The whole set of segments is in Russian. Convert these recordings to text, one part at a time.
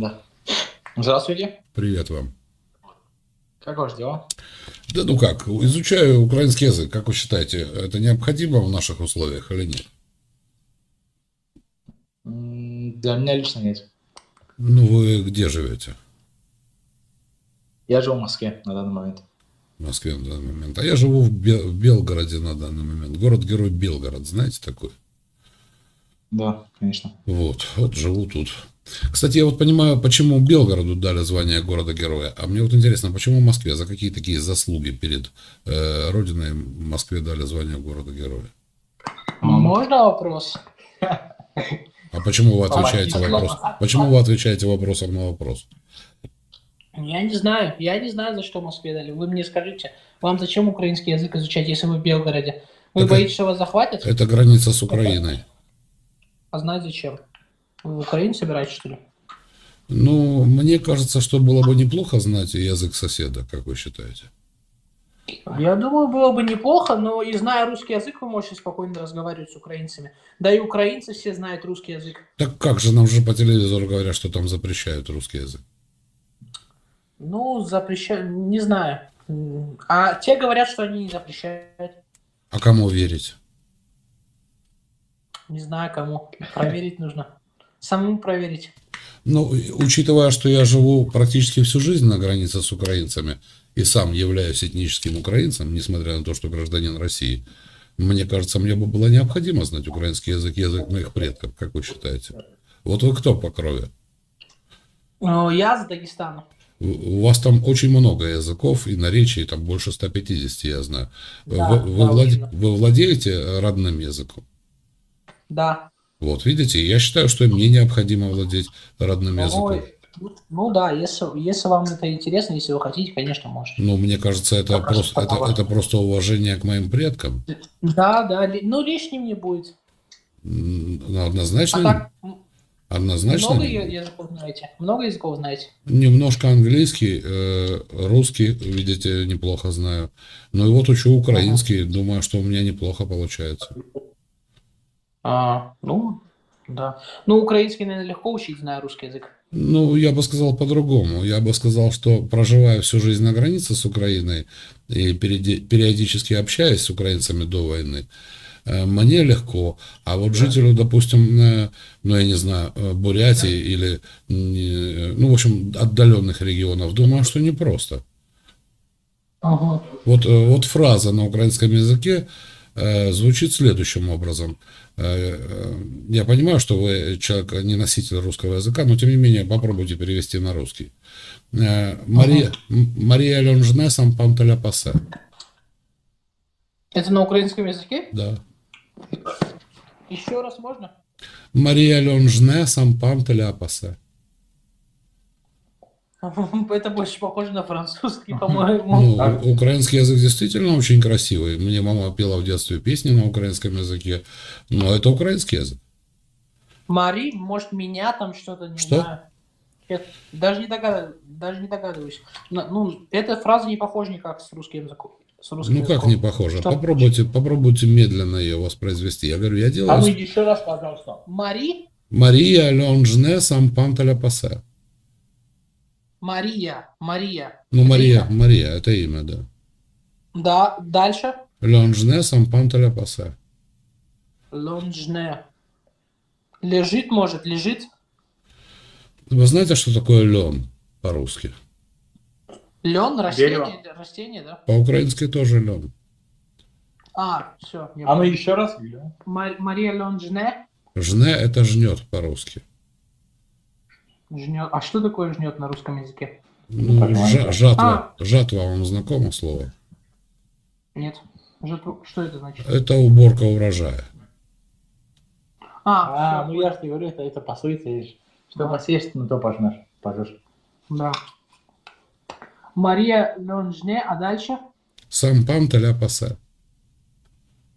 Да. Здравствуйте. Привет вам. Как ваши дела? Да ну как, изучаю украинский язык. Как вы считаете, это необходимо в наших условиях или нет? Для меня лично нет. Ну, вы где живете? Я живу в Москве на данный момент. В Москве на данный момент. А я живу в, Бе- в Белгороде на данный момент. Город-герой Белгород, знаете такой? Да, конечно. Вот, вот живу тут. Кстати, я вот понимаю, почему Белгороду дали звание города-героя. А мне вот интересно, почему Москве? За какие такие заслуги перед э, Родиной Москве дали звание города-героя? Можно вопрос? А почему вы отвечаете вопрос? Почему вы отвечаете вопросом на вопрос? Я не знаю. Я не знаю, за что Москве дали. Вы мне скажите, вам зачем украинский язык изучать, если вы в Белгороде? Вы Так боитесь, что вас захватят? Это граница с Украиной. А знать зачем? В Украине собираетесь, что ли? Ну, мне кажется, что было бы неплохо знать язык соседа, как вы считаете? Я думаю, было бы неплохо, но и зная русский язык, вы можете спокойно разговаривать с украинцами. Да и украинцы все знают русский язык. Так как же нам же по телевизору говорят, что там запрещают русский язык? Ну, запрещают, не знаю. А те говорят, что они не запрещают. А кому верить? Не знаю кому. Проверить нужно. Самому проверить. Ну, учитывая, что я живу практически всю жизнь на границе с украинцами и сам являюсь этническим украинцем, несмотря на то, что гражданин России, мне кажется, мне бы было необходимо знать украинский язык, язык моих предков, как вы считаете? Вот вы кто по крови? Ну, Я с Дагестана. У вас там очень много языков и наречий, там больше 150, я знаю. Да, вы, вы да, влад- вы владеете родным языком? Да. Вот, видите, я считаю, что мне необходимо владеть родным языком. Ой, Ну да, если, если вам это интересно, если вы хотите, конечно, можете. Ну, мне кажется, это просто, это, это просто уважение к моим предкам. Да, да, ну лишним не будет. Ну, А Однозначно, так, однозначно много языков знаете? Много языков знаете? немножко английский, э, русский, видите, неплохо знаю. Ну и вот учу украинский, думаю, что у меня неплохо получается. А, ну, да. Ну, украинский, наверное, легко учить, зная русский язык. Ну, я бы сказал по-другому. Я бы сказал, что проживая всю жизнь на границе с Украиной и периодически общаясь с украинцами до войны, э, мне легко. А вот жителю, допустим, э, ну, я не знаю, э, Бурятии или, э, ну, в общем, отдаленных регионов, думаю, что непросто. Ага. Вот, вот фраза на украинском языке звучит следующим образом. Э, э, Я понимаю, что вы человек, не носитель русского языка, но тем не менее попробуйте перевести на русский. Э, Мария, М- Мария Ленжне Сампантеля Пасе. Это на украинском языке? Да. Еще раз можно? Мария Ленжне Сампантеля Пасе. Это больше похоже на французский, по-моему. Ну, у- украинский язык действительно очень красивый. Мне мама пела в детстве песни на украинском языке, но это украинский язык. Мари, может, меня там что-то, не Что? знаю. Я даже не догадываюсь. Даже не догадываюсь. Ну, эта фраза не похожа никак с русским языком. С русским Ну как языком. не похоже? Что? Попробуйте, попробуйте медленно ее воспроизвести. Я говорю, я А делаю ну еще раз, пожалуйста. Мари? Мария Ленжне Сампантеля Пасе. Мария. Мария. Ну, Мария, имя? Мария, это имя, да. Да, дальше. Ленжне Сампантеля Пасе. Лонжне. Лежит, может, лежит. Вы знаете, что такое лен по-русски? Лен, растение, Дерево. растение, да? По-украински тоже лен. А, все. А ну еще раз. Мария Лонжне. Жне – это жнет по-русски. Жнет. А что такое жнет на русском языке? Ну, Понимаю. жа- жатва. Жатва вам знакомо слово? Нет. Жатву- Что это значит? Это уборка урожая. А, А, ну я же тебе говорю, это, это по сути, что Да. посеешь, ну то пожнешь. Пожнешь. Да. Мария Лонжне, а дальше? Сампантеля Пасе.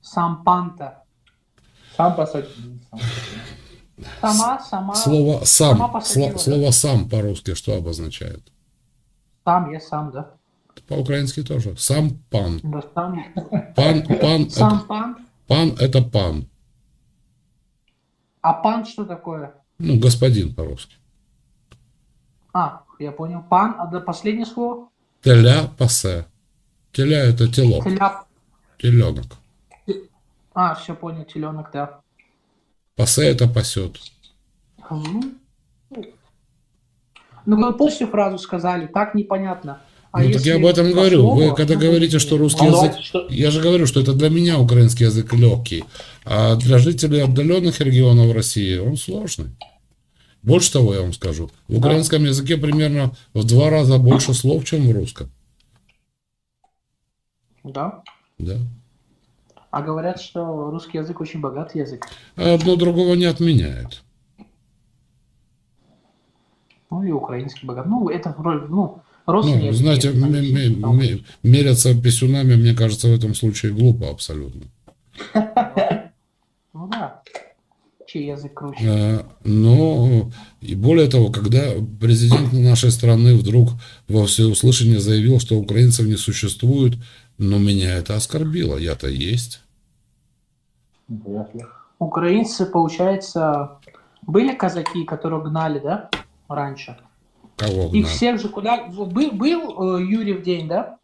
Сампанта. Сам посадь. Сама, сама. Слово Сама «сам», посадила, да? слово «сам» по-русски что обозначает? Сам, я сам, да? По-украински тоже. Сам пан. Да, сам. Пан, пан, Сам это, пан. пан – это пан. А пан что такое? Ну, господин по-русски. А, я понял. Пан, а до последнее слово? Теля пасе. Теля это тело, Теля... теленок. А, все понял, теленок, да. Пасе это пасет. Мгм. Ну, вы полностью фразу сказали, так непонятно. А ну так я об этом говорю. Вы слову, когда ну, говорите, что русский Ну, язык... что- Я же говорю, что это для меня украинский язык легкий, а для жителей отдаленных регионов России он сложный. Больше того, я вам скажу, в украинском языке примерно в два раза больше слов, чем в русском. Да. Да. А говорят, что русский язык очень богатый язык. А одно другого не отменяет. Ну и украинский богатый. Ну, это вроде, ну, Ну, родственные языки, знаете, это, м- м- там. м- меряться писюнами, мне кажется, в этом случае глупо абсолютно. Ну да. Чей язык круче? Э, Но и более того, когда президент нашей страны вдруг во всеуслышание заявил, что украинцев не существует, но меня это оскорбило. Я-то есть. Вряд ли. Украинцы, получается, были казаки, которых гнали, да, раньше? Кого Их гнать? всех же куда... Был, был э, Юрьев день, да?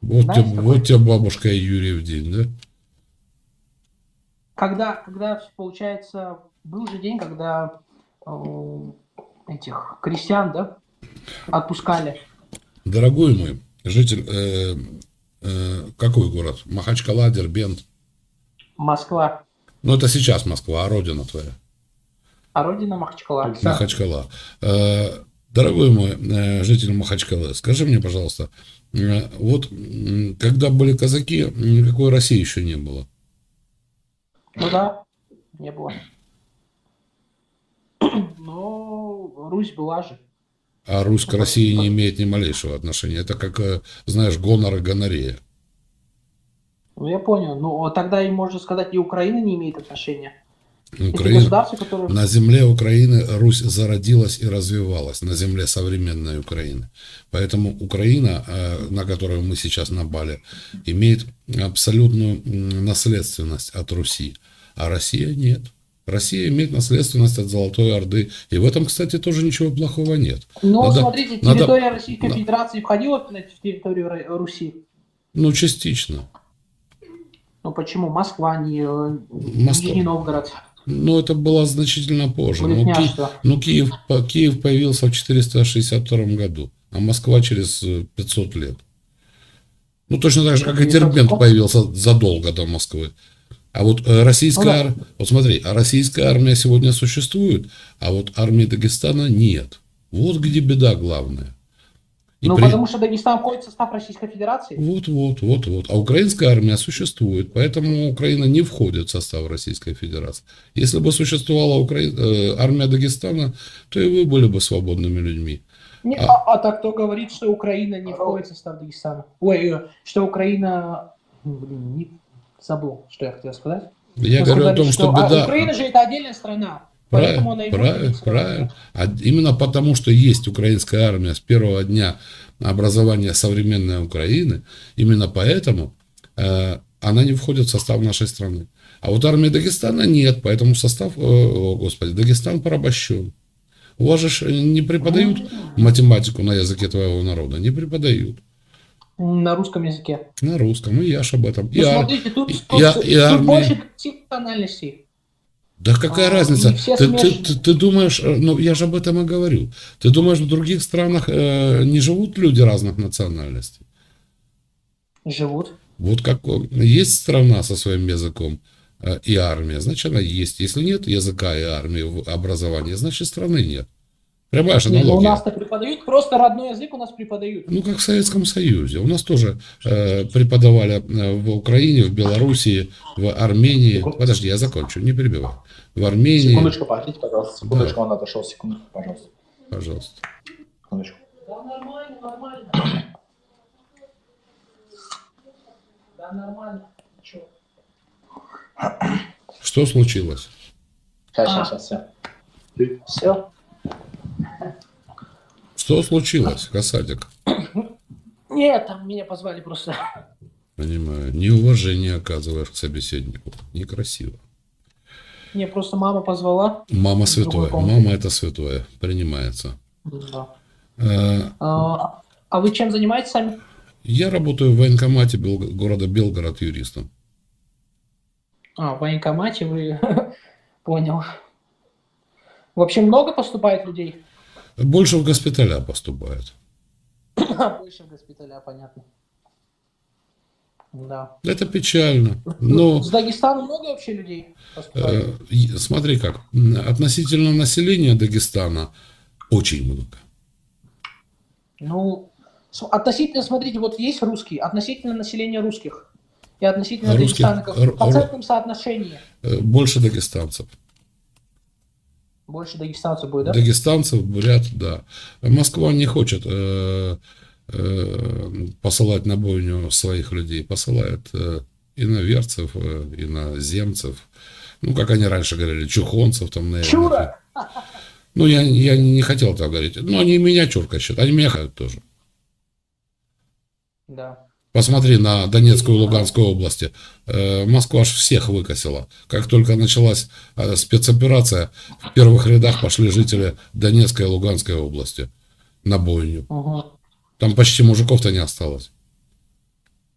Вот, знаете тебе, вот тебе бабушка и Юрий в день, да? Когда, когда, получается, был же день, когда э, этих крестьян, да, отпускали. Дорогой мой житель, э, э, какой город? Махачкала, Дербент. Москва, Ну, это сейчас Москва, а родина твоя? а родина Махачкала. Александр. Махачкала. Э, Дорогой мой э, житель Махачкалы, скажи мне, пожалуйста, э, вот когда были казаки, никакой России еще не было. Ну да, не было. Но Русь была же. А Русь к России не имеет ни малейшего отношения. Это как, знаешь, гонор и гонорея. Ну я понял. Ну вот тогда и можно сказать, и Украина не имеет отношения. Украина, которое... на земле Украины Русь зародилась и развивалась, на земле современной Украины. Поэтому Украина, э, на которую мы сейчас напали, имеет абсолютную наследственность от Руси, а Россия нет. Россия имеет наследственность от Золотой Орды. И в этом, кстати, тоже ничего плохого нет. Но надо- смотрите, надо- территория Российской на- Федерации входила в территорию Руси. Ну, частично. Ну почему? Москва, не, э, Москва. Нижний Новгород, Но это было значительно позже. Ну, Ки- ну, Киев, Киев появился в 462 году, а Москва через э, 500 лет. Ну, точно так же, как и 900 Дербент появился задолго до Москвы. А вот э, российская, Ну да. ар- вот смотри, а российская армия сегодня существует, а вот армии Дагестана нет. Вот где беда главная. И Ну при- потому что Дагестан входит в состав Российской Федерации. Вот, вот, вот, вот. А украинская армия существует, поэтому Украина не входит в состав Российской Федерации. Если бы существовала Укра... э, армия Дагестана, то и вы были бы свободными людьми. Не, А- а, а так кто говорит, что Украина не входит в состав Дагестана? Ой, э, что Украина... Блин, не забыл, что я хотел сказать. Я Вы говорю о том, что, а, беда... Украина же это отдельная страна. Поэтому она и быть правильно. А именно потому, что есть украинская армия с первого дня образования современной Украины, именно поэтому э, она не входит в состав нашей страны. А вот армии Дагестана нет, поэтому состав, э, о, господи, Дагестан порабощен. У вас же не преподают математику на языке твоего народа, не преподают. На русском языке. На русском, и я ж об этом. Ну, ар- смотрите, тут, и- тут- ар- тут и армия- больше пяти национальностей. Да какая А, разница? Ты, ты, смешаны. ты- ты думаешь, э, ну я же об этом и говорю. Ты думаешь, в других странах э, не живут люди разных национальностей? Живут. Вот как э, есть страна со своим языком э, и армия, значит она есть. Если нет языка и армии в образовании, значит страны нет. Понимаешь, Не, ну, у аналогия? нас-то преподают, просто родной язык у нас преподают. Ну, как в Советском Союзе. У нас тоже э, преподавали э, в Украине, в Белоруссии, в Армении. Подожди, я закончу, не перебивай. В Армении, Секундочку, подождите, пожалуйста. Секундочку, он отошел. Секундочку, пожалуйста. пожалуйста. Секундочку. Да нормально, нормально. Да нормально. Что случилось? Сейчас, А. сейчас, сейчас, все. Все. Что случилось, Касатик? Нет, там меня позвали просто. Понимаю. Неуважение оказываешь к собеседнику. Некрасиво. Мне просто мама позвала. Мама святое. Мама это святое. Принимается. Да. Э, А, а вы чем занимаетесь сами? Я работаю в военкомате города Белгород юристом. А, в военкомате вы... Понял. Вообще много поступает людей? Больше в госпиталя поступает. Больше в госпиталя, понятно. Да. Это печально. Но С Дагестана много вообще людей поступает? э, смотри как, относительно населения Дагестана очень много. Ну, относительно, смотрите, вот есть русские, относительно населения русских и относительно Русских, Дагестана, как р- в процентном соотношении. Э, Больше дагестанцев. Больше дагестанцев будет, да? Дагестанцев, бурят, да. Москва не хочет э, э, посылать на бойню своих людей. Посылает э, иноверцев, э, иноземцев. Ну, как они раньше говорили, чухонцев там, наверное. Чура! Ну, я, я не хотел так говорить. Но они меня чурка считают. Они меня тоже. Да. Посмотри на Донецкую и Луганскую области. Э, Москва аж всех выкосила. Как только началась э, спецоперация, в первых рядах пошли жители Донецкой и Луганской области на бойню. Угу. Там почти мужиков-то не осталось.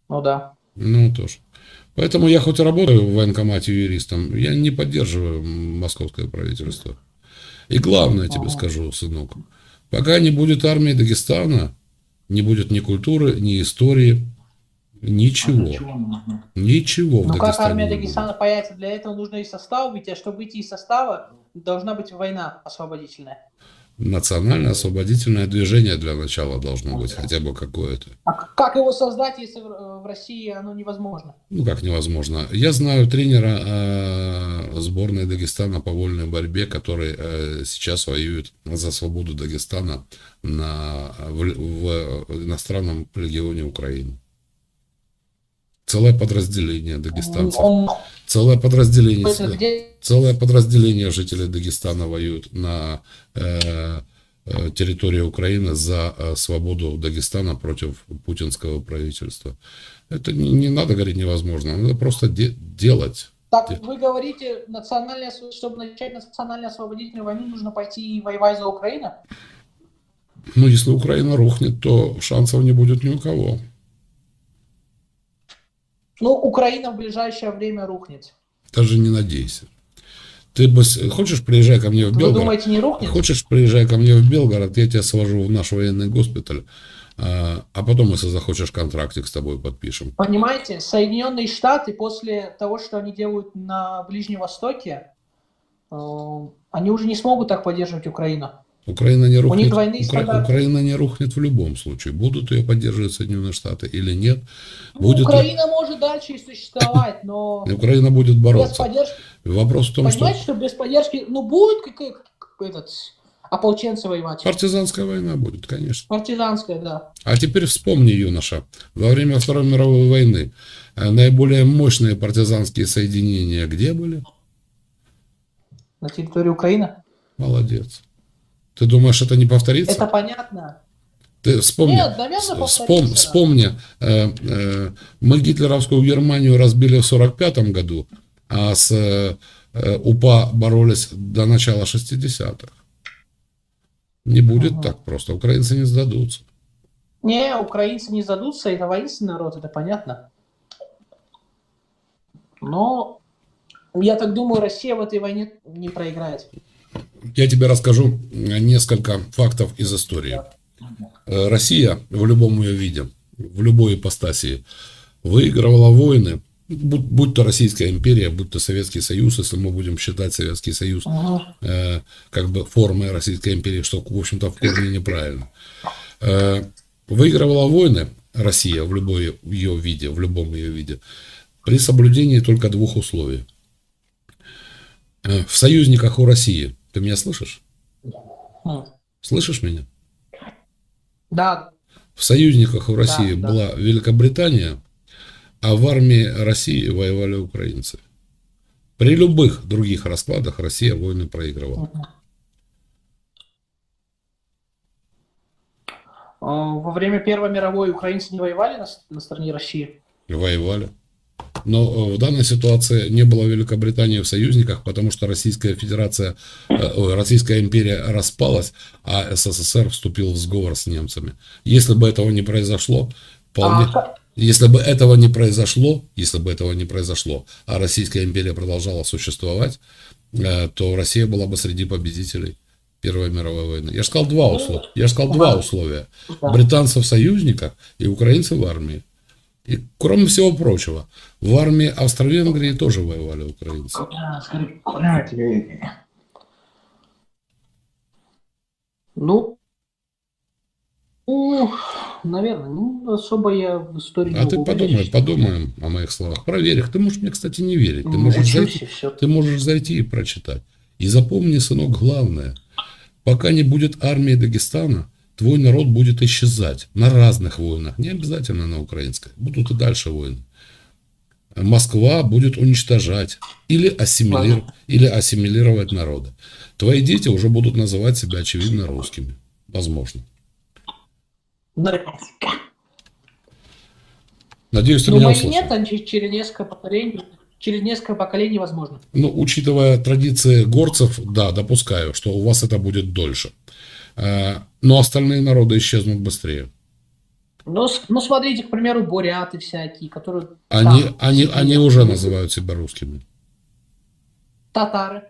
Ну да. Ну, тоже. Поэтому я хоть и работаю в военкомате юристом, я не поддерживаю московское правительство. И главное тебе скажу, сынок, пока не будет армии Дагестана, не будет ни культуры, ни истории, ничего. Нужно. Ничего Ну как армия. Дагестана появится, для этого нужно из состава выйти, а чтобы выйти из состава, должна быть война освободительная. Национальное освободительное движение для начала должно быть хотя бы какое-то. А как его создать, если в России оно невозможно? Ну, как невозможно. Я знаю тренера э, сборной Дагестана по вольной борьбе, который э, сейчас воюет за свободу Дагестана на, в, в иностранном легионе Украины. Целое подразделение дагестанцев. Целое подразделение, целое подразделение жителей Дагестана воюют на э, э, территории Украины за э, свободу Дагестана против путинского правительства. Это не, не надо говорить невозможно, надо просто де- делать. Так, вы говорите, национальная, чтобы начать национально-освободительную войну, нужно пойти и воевать за Украину? Ну, если Украина рухнет, то шансов не будет ни у кого. Ну, Украина в ближайшее время рухнет. Даже не надейся. Ты бы хочешь приезжай ко мне в Вы Белгород? думаете, не рухнет? Хочешь приезжай ко мне в Белгород, я тебя свожу в наш военный госпиталь, а, а потом, если захочешь, контрактик с тобой подпишем. Понимаете, Соединенные Штаты после того, что они делают на Ближнем Востоке, э, они уже не смогут так поддерживать Украину. Украина не рухнет. Укра-. Украина не рухнет в любом случае. Будут ее поддерживать Соединенные Штаты или нет. Ну, Будет ли- Украина может дальше и существовать, но Украина будет без бороться. поддержки... Вопрос в том, что Понимаете, что без поддержки... Ну, будет какой этот ополченцы воевать. партизанская война будет, конечно. Партизанская, да. А теперь вспомни, юноша, во время Второй мировой войны э, наиболее мощные партизанские соединения где были? На территории Украины. Молодец. Ты думаешь, это не повторится? Это понятно. Ты вспомни, Нет, наверное, вспом- вспомни, э, э, мы гитлеровскую Германию разбили в 45 году, а с э, э, УПА боролись до начала 60-х. Не будет Ага. так просто, украинцы не сдадутся. Не, украинцы не сдадутся, это воинственный народ, это понятно. Но я так думаю, Россия в этой войне не проиграет. Я тебе расскажу несколько фактов из истории. Э, Россия в любом ее виде, в любой ипостасии, выигрывала войны, будь, будь то Российская империя, будь то Советский Союз, если мы будем считать Советский Союз Мгм. э, как бы формой Российской империи, что, в общем-то, в корне неправильно. Э, выигрывала войны Россия в любой ее виде, в любом ее виде, при соблюдении только двух условий. Э, в союзниках у России, ты меня слышишь? М. Слышишь меня? Да, В союзниках у России да. была Великобритания, а в армии России воевали украинцы. При любых других раскладах Россия войны проигрывала. А, Во время Первой мировой украинцы не воевали на, на стороне России? Воевали. Но э, в данной ситуации не было Великобритании в союзниках, потому что Российская Федерация, э, Российская империя распалась, а СССР вступил в сговор с немцами. Если бы этого не произошло, вполне... А Если бы этого не произошло, если бы этого не произошло, а Российская империя продолжала существовать, э, то Россия была бы среди победителей Первой мировой войны. Я же сказал два условия. Я же сказал два условия. Да. Британцы в союзниках и украинцы в армии. И кроме всего прочего, в армии Австро-Венгрии тоже воевали украинцы. Ну, ну, наверное, ну, особо я в истории А не ты подумай, честно. подумаем о моих словах. Проверь их. Ты можешь мне, кстати, не верить. Ты Ну, можешь, учусь зайти, и всё. ты можешь зайти и прочитать. И запомни, сынок, главное. Пока не будет армии Дагестана, твой народ будет исчезать на разных войнах. Не обязательно на украинской. Будут и дальше войны. Москва будет уничтожать или, ассимилир- или ассимилировать народы. Твои дети уже будут называть себя, очевидно, русскими. Возможно. Надеюсь, ты Ну, меня услышал. нет, они через несколько поколений, через несколько поколений возможно. Ну, учитывая традиции горцев, да, допускаю, что у вас это будет дольше. Э, Но остальные народы исчезнут быстрее. Ну, ну, смотрите, к примеру, буряты всякие, которые... Они, там они, сидят. они уже называют себя русскими. Татары.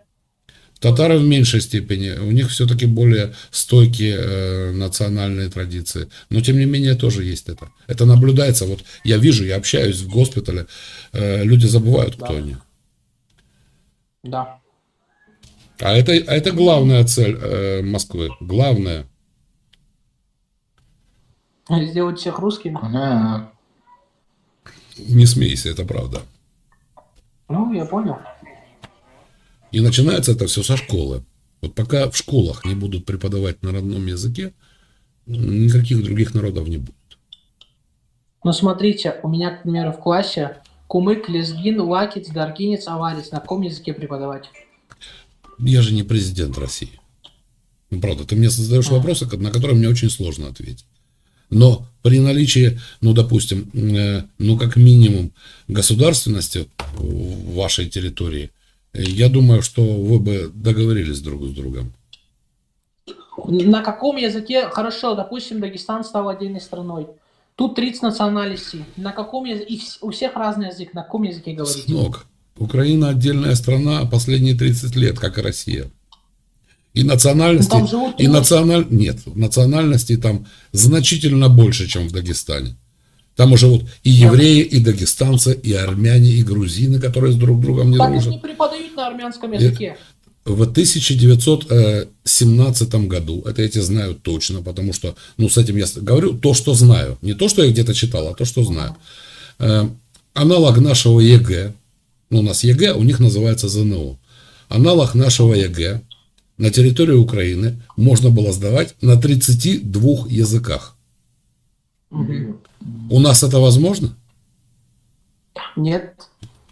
Татары в меньшей степени, у них все-таки более стойкие э, национальные традиции. Но тем не менее тоже есть это. Это наблюдается. Вот я вижу, я общаюсь в госпитале, э, люди забывают, кто Да. они. Да. А это, а это главная цель э, Москвы. Главная. Сделать всех русскими. Ага. Не смейся, это правда. Ну, я понял. И начинается это все со школы. Вот пока в школах не будут преподавать на родном языке, никаких других народов не будет. Ну, смотрите, у меня, к примеру, в классе кумык, лезгин, лакиц, даргинец, аварец. На каком языке преподавать? Я же не президент России. Ну, правда, ты мне создаешь А. вопросы, на которые мне очень сложно ответить. Но при наличии, ну, допустим, э, ну, как минимум государственности в вашей территории, э, я думаю, что вы бы договорились друг с другом. На каком языке? Хорошо, допустим, Дагестан стал отдельной страной. Тут 30 национальностей. На каком языке? И у всех разный язык. На каком языке говорить? Сынок, Украина отдельная страна последние 30 лет, как и Россия. И национальности, Ну, живут и националь... Нет, национальностей там значительно больше, чем в Дагестане. Там живут и евреи, и дагестанцы, и армяне, и грузины, которые с друг другом не Так дружат. не преподают на армянском языке. В 1917 году, это я тебе знаю точно, потому что, ну, с этим я говорю то, что знаю. Не то, что я где-то читал, а то, что знаю. Э, аналог нашего ЕГЭ, ну, у нас ЕГЭ, у них называется ЗНО. Аналог нашего ЕГЭ на территории Украины можно было сдавать на 32 языках. Мгм. У нас это возможно? Нет.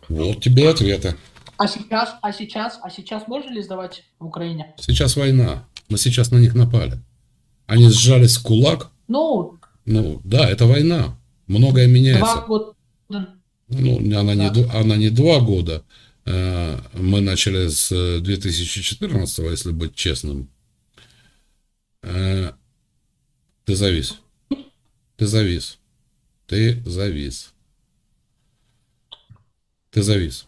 Вот тебе ответы. А сейчас, а сейчас, а сейчас можно ли сдавать в Украине? Сейчас война. Мы сейчас на них напали. Они сжались в кулак. Ну, Ну, да, это война. Многое меняется. два года. Ну, она, не, Да. д- она не два года. Э, Мы начали с э, 2014, если быть честным. Э, Ты завис. Ты завис. Ты завис. Ты завис.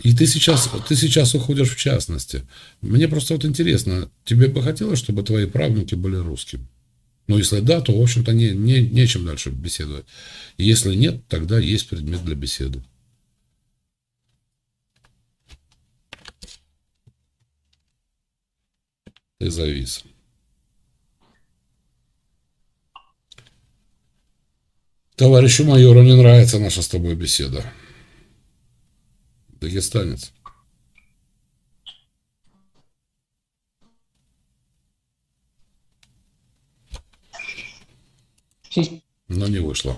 И ты сейчас, ты сейчас уходишь в частности. Мне просто вот интересно, тебе бы хотелось, чтобы твои правнуки были русскими? Ну, если да, то, в общем-то, не, не, нечем дальше беседовать. Если нет, тогда есть предмет для беседы. Ты завис. Товарищу майору не нравится наша с тобой беседа. Дагестанец. Сейчас Но не вышло.